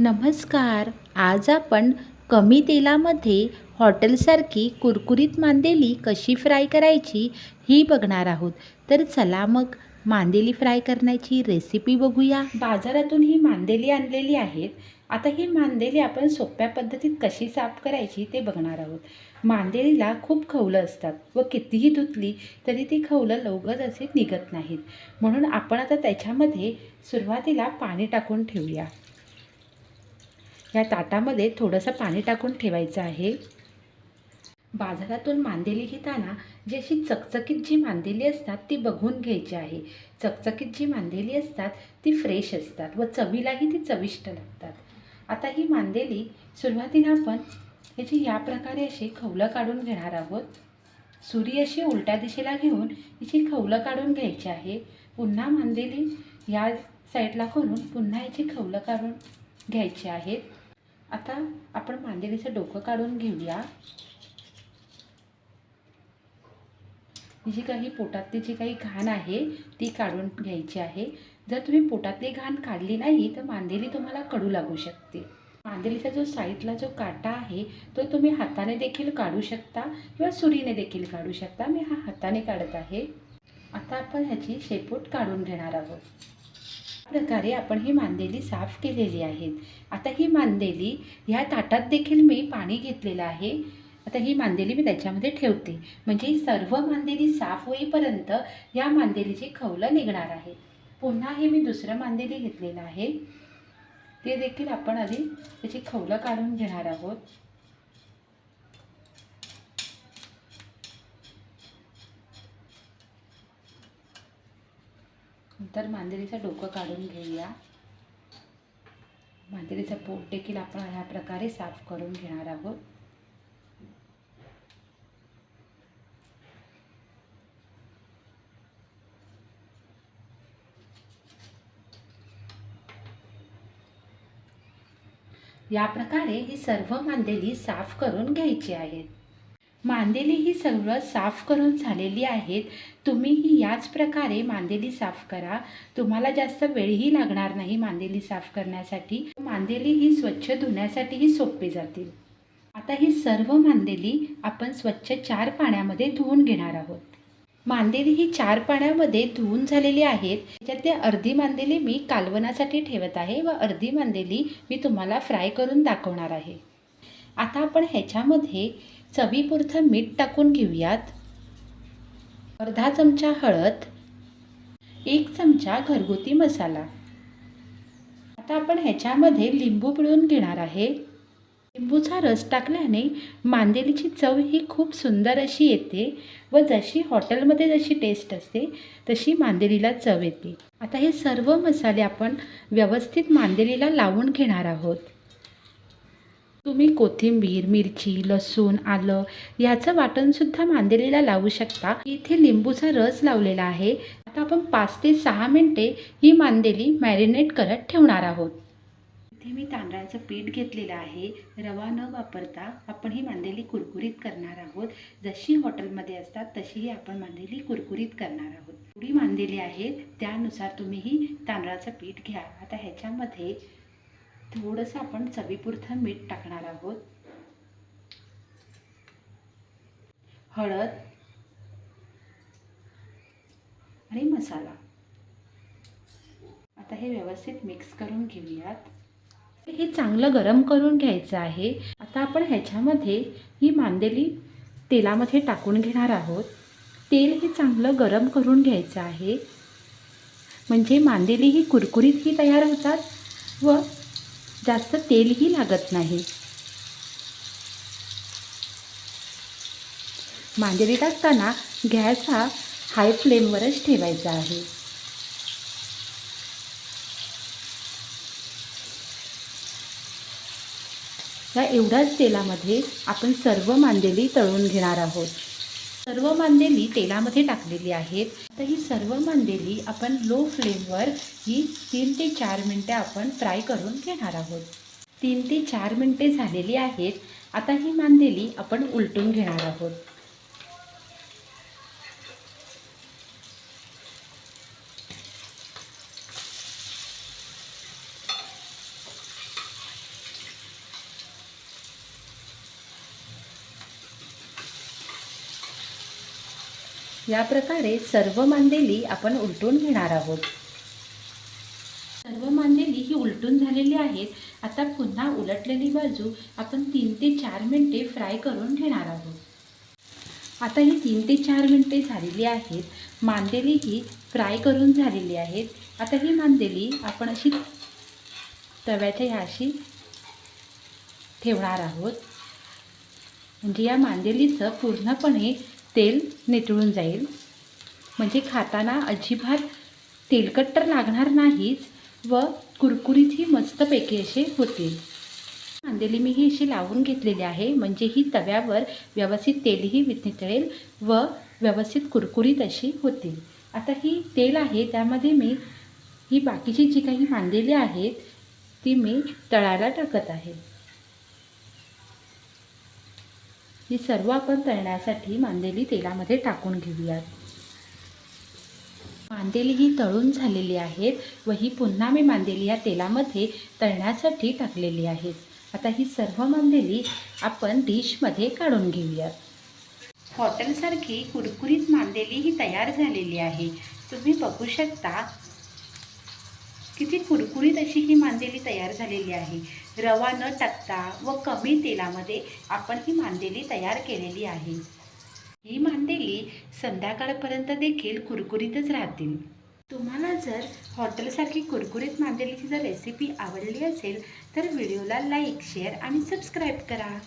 नमस्कार. आज आपण कमी तेलामध्ये हॉटेलसारखी कुरकुरीत मांदेली कशी फ्राय करायची ही बघणार आहोत. तर चला मग मांदेली फ्राय करण्याची रेसिपी बघूया. बाजारातून ही मांदेली आणलेली आहेत. आता ही मांदेली आपण सोप्या पद्धतीत कशी साफ करायची ते बघणार आहोत. मांदेलीला खूप खवलं असतात व कितीही धुतली तरी ती खवलं लवकर असे निघत नाहीत. म्हणून आपण आता त्याच्यामध्ये सुरुवातीला पाणी टाकून ठेवूया. या ताटामध्ये थोडंसं पाणी टाकून ठेवायचं आहे. बाजारातून मांदेली घेताना जी अशी चकचकीत जी मांदेली असतात ती बघून घ्यायची आहे. चकचकीत जी मांदेली असतात ती फ्रेश असतात व चवीलाही ती चविष्ट लागतात. आता ही मांदेली सुरुवातीला आपण याची या प्रकारे अशी खवलं काढून घेणार आहोत. सुरी अशी उलट्या दिशेला घेऊन हिची खवलं काढून घ्यायची आहे. पुन्हा मांदेली या साईडला करून पुन्हा याची खवलं काढून घ्यायची आहेत आता आपण मांदेलीचं डोकं काढून घेऊया. जी काही पोटातली जी काही घाण आहे ती काढून घ्यायची आहे. जर तुम्ही पोटातली घाण काढली नाही तर मांदेली तुम्हाला कडू लागू शकते. मांदेलीचा जो साईडला जो काटा आहे तो तुम्ही हाताने देखील काढू शकता किंवा सुरीने देखील काढू शकता. मी हा हाताने काढत आहे. आता आपण ह्याची शेपूट काढून घेणार आहोत. प्रकारे आपण ही मांदेली साफ केलेली आहेत. आता ही मांदेली ह्या ताटात देखील मी पाणी घेतलेलं आहे. आता ही मांदेली मी त्याच्यामध्ये ठेवते. म्हणजे ही सर्व मांदेली साफ होईपर्यंत या मांदेलीची खवलं निघणार आहे. पुन्हा हे मी दुसरं मांदेली घेतलेलं आहे. ते देखील आपण आधी त्याची खवलं काढून घेणार आहोत. नंतर मांदेलीचं डोकं काढून घेऊया. मांदेलीचं पोट देखील आपण ह्या प्रकारे साफ करून घेणार आहोत. या प्रकारे ही सर्व मांदेली साफ करून घ्यायची आहेत. मांदेली ही सगळं साफ करून झालेली आहेत. तुम्हीही याच प्रकारे मांदेली साफ करा. तुम्हाला जास्त वेळही लागणार नाही मांदेली साफ करण्यासाठी. मांदेली ही स्वच्छ धुण्यासाठीही सोपे जातील. आता ही सर्व मांदेली आपण स्वच्छ चार पाण्यामध्ये धुवून घेणार आहोत. मांदेली ही चार पाण्यामध्ये धुवून झालेली आहेत. त्याच्यात ते अर्धी मांदेली मी कालवणासाठी ठेवत आहे व अर्धी मांदेली मी तुम्हाला फ्राय करून दाखवणार आहे. आता आपण ह्याच्यामध्ये चवीपुरतं मीठ टाकून घेऊयात. अर्धा चमचा हळद एक चमचा घरगुती मसाला. आता आपण ह्याच्यामध्ये लिंबू पिळून घेणार आहे. लिंबूचा रस टाकल्याने मांदेलीची चव ही खूप सुंदर अशी येते व जशी हॉटेलमध्ये जशी टेस्ट असते तशी मांदेलीला चव येते. आता हे सर्व मसाले आपण व्यवस्थित मांदेलीला लावून घेणार आहोत. तुम्ही कोथिंबीर मिरची लसूण आलं ह्याचं वाटणसुद्धा मांदेलीला लावू शकता. इथे लिंबूचा रस लावलेला आहे. आता आपण पाच ते सहा मिनटे ही मांदेली मॅरिनेट करत ठेवणार आहोत. इथे मी तांदळाचं पीठ घेतलेलं आहे. रवा न वापरता आपण ही मांदेली कुरकुरीत करणार आहोत. जशी हॉटेलमध्ये असतात तशीही आपण मांदेली कुरकुरीत करणार आहोत. थोडी मांदेली आहेत त्यानुसार तुम्ही ही तांदळाचं पीठ घ्या. आता ह्याच्यामध्ये थोडंसं आपण चवीपुरतं मीठ टाकणार आहोत. हळद आणि मसाला. आता हे व्यवस्थित मिक्स करून घेऊयात. हे चांगलं गरम करून घ्यायचं आहे. आता आपण ह्याच्यामध्ये ही मांदेली तेलामध्ये टाकून घेणार आहोत. तेल हे चांगलं गरम करून घ्यायचं आहे. म्हणजे मांदेली ही कुरकुरीत ही तयार होतात व जास्त तेलही लागत नाही. मांजरीत टाकताना गॅस हा हाय फ्लेमवरच ठेवायचा आहे. या एवढ्याच तेलामध्ये आपण सर्व मांदेली तळून घेणार आहोत. सर्व मांदेली तेलामध्ये टाकलेली आहेत. आता ही सर्व मांदेली आपण लो फ्लेमवर ही तीन ते चार मिनटे आपण फ्राय करून घेणार आहोत. तीन ते चार मिनटे झालेली आहेत. आता ही मांदेली आपण उलटून घेणार आहोत. या प्रकारे सर्व मांदेली आपण उलटून घेणार आहोत. सर्व मांदेली ही उलटून झालेली आहेत. आता पुन्हा उलटलेली बाजू आपण तीन ते चार मिनटे फ्राय करून घेणार आहोत. आता ही तीन ते चार मिनटे झालेली आहेत. मांदेली ही फ्राय करून झालेली आहेत. आता ही मांदेली आपण अशी तव्याच्या ह्याशी ठेवणार आहोत. म्हणजे या मांदेलीचं पूर्णपणे तेल नितळून जाईल. म्हणजे खाताना अजिबात तेलकट तर लागणार नाहीच व कुरकुरीत ही मस्तपैकी असे होतील. कांदेली मी ही अशी लावून घेतलेली आहे. म्हणजे ही तव्यावर व्यवस्थित तेलही नितळेल व व्यवस्थित कुरकुरीत अशी होतील. आता ही तेल आहे. त्यामध्ये मी ही बाकीची जी काही मांदेली आहेत ती मी तळायला टाकत आहे. ही सर्व आपण तळण्यासाठी मांदेली तेलामध्ये टाकून घेऊयात. मांदेली ही तळून झालेली आहेत व ही पुन्हा मी मांदेली या तेलामध्ये तळण्यासाठी टाकलेली आहेत. आता ही सर्व मांदेली आपण डिशमध्ये काढून घेऊयात. हॉटेलसारखी कुरकुरीत मांदेली ही तयार झालेली आहे. तुम्ही बघू शकता किती कुरकुरीत अशी ही मांदेली तयार झालेली आहे. रवा न टाकता व कमी तेलामध्ये आपण ही मांदेली तयार केलेली आहे. ही मांदेली संध्याकाळपर्यंत देखील कुरकुरीतच राहतील. तुम्हाला जर हॉटेलसारखी कुरकुरीत मांदेलीची जर रेसिपी आवडली असेल तर व्हिडिओला लाईक शेअर आणि सबस्क्राईब करा.